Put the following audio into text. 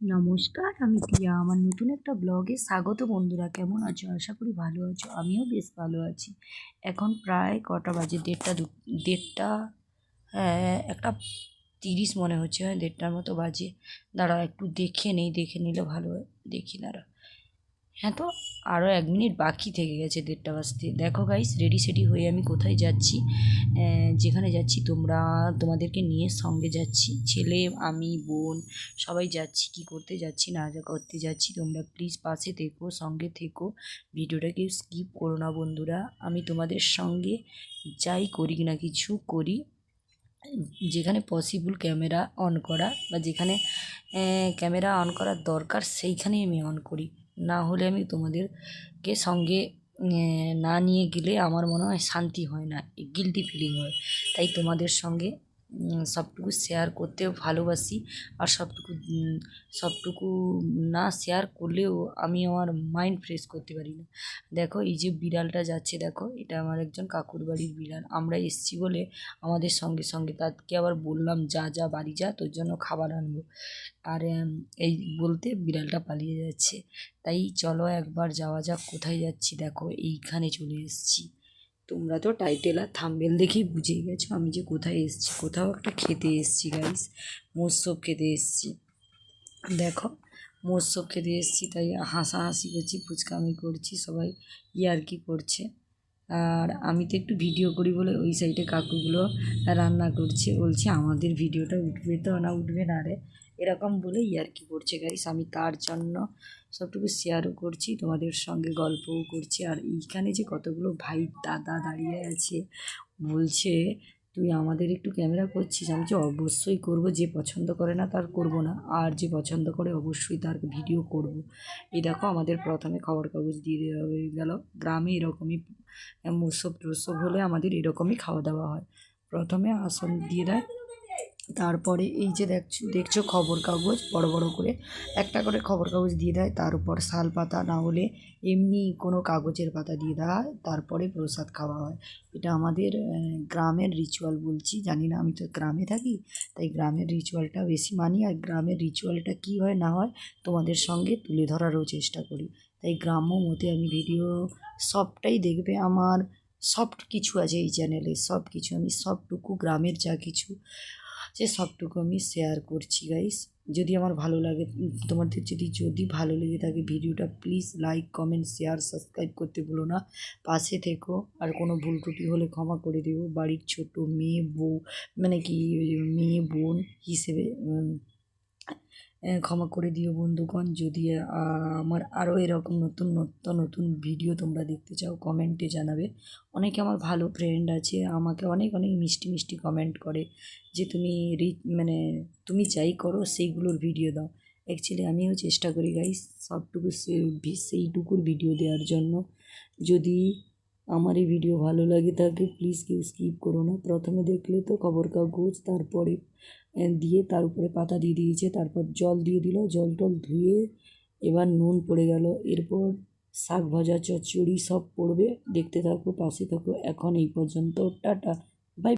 নমস্কার, আমি টিয়া আমার নতুন একটা ব্লগে স্বাগত বন্ধুরা। কেমন আছো? আশা করি ভালো আছো। আমিও বেশ ভালো আছি। এখন প্রায় কটা বাজে? দেড়টা দু, দেড়টা হ্যাঁ একটা তিরিশ মনে হচ্ছে হ্যাঁ দেড়টার মতো বাজে। দাঁড়া একটু দেখে নেই, দেখে নিলে ভালো দেখি দাঁড়া হ্যাঁ তো আরও এক মিনিট বাকি থেকে গেছে দেড়টা বাজতে। দেখো গাইস রেডি সেডি হয়ে আমি কোথায় যাচ্ছি? যেখানে যাচ্ছি, তোমরা, তোমাদেরকে নিয়ে সঙ্গে যাচ্ছি। ছেলে, আমি, বোন, সবাই যাচ্ছি। কি করতে যাচ্ছি, না করতে যাচ্ছি, তোমরা প্লিজ পাশে থেকো, সঙ্গে থেকো। ভিডিওটাকে স্কিপ করো না বন্ধুরা। আমি তোমাদের সঙ্গে যাই করি না কিছু করি। যেখানে পসিবল ক্যামেরা অন করা বা যেখানে ক্যামেরা অন করার দরকার, সেইখানেই আমি অন করি। না হলে আমি তোমাদেরকে সঙ্গে না নিয়ে গেলে আমার মনে হয় শান্তি হয় না গিলটি ফিলিং হয়। তাই তোমাদের সঙ্গে সবটুকু শেয়ার করতেও ভালোবাসি। আর সবটুকু সবটুকু না শেয়ার করলেও আমি আমার মাইন্ড ফ্রেশ করতে পারি না। দেখো, এই যে বিড়ালটা যাচ্ছে, দেখো, এটা আমার একজন কাকুর বাড়ির বিড়াল। আমরা এসছি বলে আমাদের সঙ্গে সঙ্গে তাকে আবার বললাম, যা যা, বাড়ি যা, তোর জন্য খাবার আনব। আর এই বলতে বিড়ালটা পালিয়ে যাচ্ছে। তাই চলো একবার যাওয়া যাক, কোথায় যাচ্ছি? দেখো, এইখানে চলে এসেছি। তোমরা তো টাইটেল আর থাম্বেল দেখেই বুঝেই গেছো আমি যে কোথায় এসেছি, কোথাও একটা খেতে এসেছি গাইস মোসব খেতে এসেছি। দেখো মোসব খেতে এসেছি, তাই হাসাহাসি করছি, ফুচকামি করছি, সবাই ইয়ার্কি করছে। আর আমি তো একটু ভিডিও করি বলে ওই সাইডে কাকুগুলো রান্না করছে, বলছে আমাদের ভিডিওটা উঠবে তো না উঠবে না রে। এরকম বলে ইয়ার্কি করছে গাইস আমি তার জন্য সবটুকু শেয়ারও করছি, তোমাদের সঙ্গে গল্পও করছি। আর এইখানে যে কতগুলো ভাই দাদা দাঁড়িয়ে আছে, বলছে তুই আমাদের একটু ক্যামেরা করছিস, আমি যে অবশ্যই করব, যে পছন্দ করে না তার করব না, আর যে পছন্দ করে অবশ্যই তার ভিডিও করব। এই দেখো আমাদের প্রথমে খবর কাগজ দিয়ে দেওয়া হয়ে গেল, গ্রামে এরকমই উৎসব টুৎসব হলে আমাদের এরকমই খাওয়া দাওয়া হয়। প্রথমে আসন দিয়ে দেয় তারপরে এই যে দেখছ দেখছ খবর কাগজ, বড় বড় করে। একটা করে খবর কাগজ দিয়ে দেয়, তার উপর শাল পাতা না হলে এমনি কোনো কাগজের পাতা দিয়ে দেওয়া হয় তারপরে প্রসাদ খাওয়া হয়। এটা আমাদের গ্রামের রিচুয়াল বলছি। জানি না, আমি তো গ্রামে থাকি, তাই গ্রামের রিচুয়ালটা বেশি মানি। আর গ্রামের রিচুয়ালটা কী হয়, না হয় তোমাদের সঙ্গে তুলে ধরারও চেষ্টা করি। তাই গ্রাম্য মতে আমি ভিডিও সবটাই দেখবে। আমার সব কিছু আছে এই চ্যানেলে সব কিছু আমি সবটুকু, গ্রামের যা কিছু। যে সবটুকু আমি শেয়ার করছি গাইস যদি আমার ভালো লাগে, তোমাদের যদি যদি ভালো লেগে থাকে ভিডিওটা please like comment share subscribe করতে ভুলো না। পাশে থেকো। আর কোনো ভুল ত্রুটি হলে ক্ষমা করে দেবো বাড়ির ছোট মেয়ে বউ মানে কি, মেয়ে বোন হিসেবে ক্ষমা করে দিও বন্ধুগণ। যদি আমার আরও এরকম নতুন নতুন নতুন ভিডিও তোমরা দেখতে চাও, কমেন্টে জানাবে। অনেকে আমার ভালো ফ্রেন্ড আছে, আমাকে অনেক অনেক মিষ্টি মিষ্টি কমেন্ট করে যে, তুমি রি মানে তুমি যাই করো, সেইগুলোর ভিডিও দাও। অ্যাকচুয়ালি আমিও চেষ্টা করি গাইস সবটুকু সেইটুকুর ভিডিও দেওয়ার জন্য। যদি আমার এই ভিডিও ভালো লাগে থাকে প্লিজ কেউ স্কিপ করো না। প্রথমে দেখলে তো খবর কাগজ, তারপরে দিয়ে তার উপরে পাতা দিয়ে দিয়েছে, তারপর জল দিয়ে দিল, জল টল ধুয়ে এবার নুন পড়ে গেল। এরপর শাক ভাজা, চচ্চড়ি সব পড়বে। দেখতে থাকো, পাশে থাকো। এখন এই পর্যন্ত, টাটা।